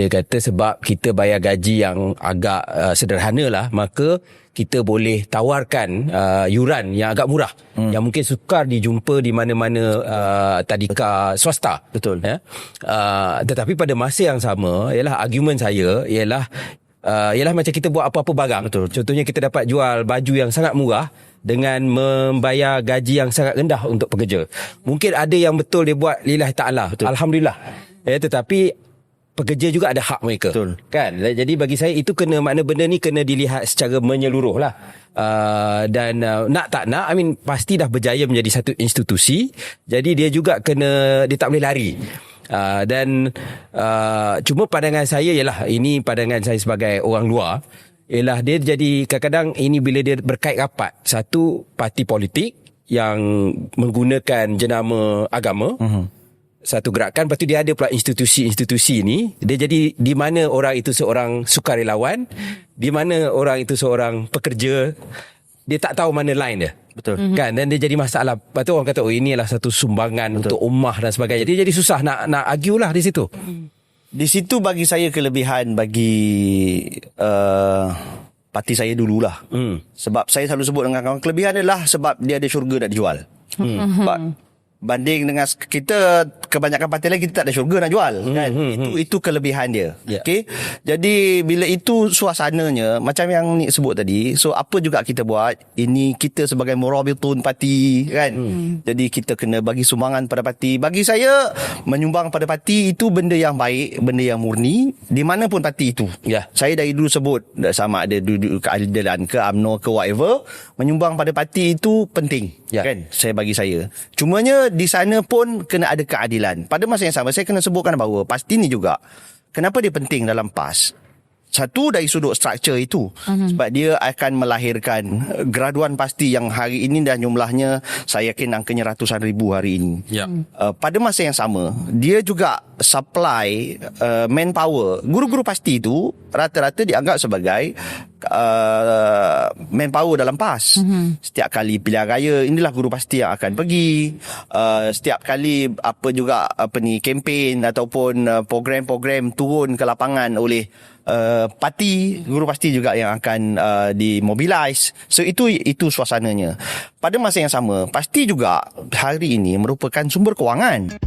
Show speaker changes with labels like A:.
A: Dia kata sebab kita bayar gaji yang agak uh, sederhana lah, maka kita boleh tawarkan uh, yuran yang agak murah hmm. yang mungkin sukar dijumpa di mana-mana uh, tadika swasta.
B: Betul.
A: Ya. Uh, tetapi pada masa yang sama, ialah argument saya ialah uh, ialah macam kita buat apa-apa barang.
B: Betul.
A: Contohnya kita dapat jual baju yang sangat murah dengan membayar gaji yang sangat rendah untuk pekerja. Mungkin ada yang betul dia buat lillahi taala. Alhamdulillah. Ya tetapi pekerja juga ada hak mereka.
B: Betul.
A: Kan? Jadi bagi saya itu kena makna benda ni kena dilihat secara menyeluruh lah. Uh, dan uh, nak tak nak I mean pasti dah berjaya menjadi satu institusi. Jadi dia juga kena dia tak boleh lari. Uh, dan uh, cuma pandangan saya ialah ini pandangan saya sebagai orang luar ialah dia jadi kadang-kadang ini bila dia berkait rapat satu parti politik yang menggunakan jenama agama uh-huh. Satu gerakan lepas tu dia ada pula institusi-institusi ni dia jadi di mana orang itu seorang sukarelawan di mana orang itu seorang pekerja dia tak tahu mana line dia
B: Betul.
A: Mm-hmm. Kan dan dia jadi masalah. Lepas tu orang kata oh ini adalah satu sumbangan Betul. untuk ummah dan sebagainya. Dia jadi susah nak nak argue lah di situ.
B: Di situ bagi saya kelebihan bagi uh, parti saya dululah. Hmm. Sebab saya selalu sebut dengan kawan kelebihan adalah sebab dia ada syurga nak dijual. Hmm. Sebab banding dengan kita kebanyakan parti lain kita tak ada syurga nak jual hmm, kan hmm, itu hmm. itu kelebihan dia yeah. okey jadi bila itu suasananya macam yang ni sebut tadi so apa juga kita buat ini kita sebagai murabitun parti kan hmm. jadi kita kena bagi sumbangan pada parti bagi saya menyumbang pada parti itu benda yang baik benda yang murni di mana pun parti itu
A: yeah.
B: saya dari dulu sebut sama ada duduk keadilan ke UMNO ke whatever menyumbang pada parti itu penting yeah. kan saya bagi saya cumanya di sana pun kena ada keadilan. Pada masa yang sama saya kena sebutkan bahawa pasti ni juga kenapa dia penting dalam PAS? Satu dari sudut struktur itu uh-huh. sebab dia akan melahirkan graduan pasti yang hari ini dah jumlahnya saya yakin angkanya ratusan ribu hari ini.
A: Yeah.
B: Uh, pada masa yang sama dia juga supply uh, manpower. Guru-guru pasti itu rata-rata dianggap sebagai uh, manpower dalam PAS. Uh-huh. Setiap kali pilihan raya inilah guru pasti yang akan pergi. Uh, setiap kali apa juga apa ni kempen ataupun uh, program-program turun ke lapangan oleh Uh, parti guru pasti juga yang akan uh, dimobilize so itu itu suasananya pada masa yang sama pasti juga hari ini merupakan sumber kewangan